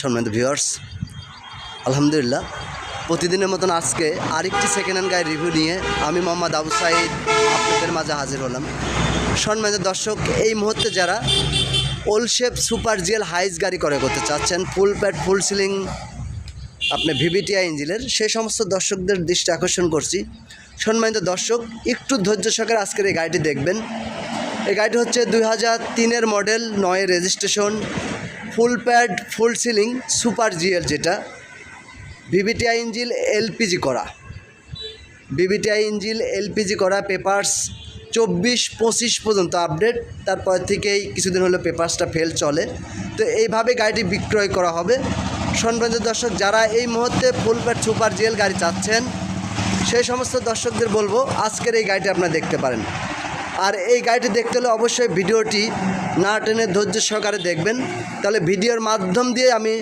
সম্মানিত ভিউয়ার্স আলহামদুলিল্লাহ, প্রতিদিনের মতন আজকে আরেকটি সেকেন্ড হ্যান্ড গাড়ির রিভিউ নিয়ে আমি মোহাম্মদ আবু সাইদ আপনাদের মাঝে হাজির হলাম। সম্মানিত দর্শক, এই মুহূর্তে যারা ওলশেপ সুপার জিএল হাইস গাড়ি করে করতে চাচ্ছেন ফুল প্যাড ফুল সিলিং আপনি ভিভিটিআই ইঞ্জিনের সেই সমস্ত দর্শকদের দৃষ্টি আকর্ষণ করছি। সম্মানিত দর্শক, একটু ধৈর্য সহকারে আজকের এই গাড়িটি দেখবেন। এই গাড়িটি হচ্ছে দুই হাজার তিনের মডেল নয় registration, full pad, full ceiling, super GL যেটা। ভিভিটিআই ইঞ্জিল এলপিজি করা। বিবিটিআই ইঞ্জিল এলপিজি করা, পেপার্স চব্বিশ পঁচিশ পর্যন্ত আপডেট। তারপর থেকেই কিছুদিন হলো পেপার্সটা ফেল চলে। তো এইভাবে গাড়িটি বিক্রয় করা হবে। সম্মানিত দর্শক, যারা এই মুহূর্তে ফুল প্যাড, সুপার জিএল গাড়ি চাচ্ছেন, সেই সমস্ত দর্শকদের বলব, আজকের এই গাড়িটি আপনারা দেখতে পারেন। আর এই গাড়িটি দেখতে হলে অবশ্যই ভিডিওটি না টেনে ধৈর্য সহকারে দেখবেন। তাহলে ভিডিওর মাধ্যম দিয়ে আমি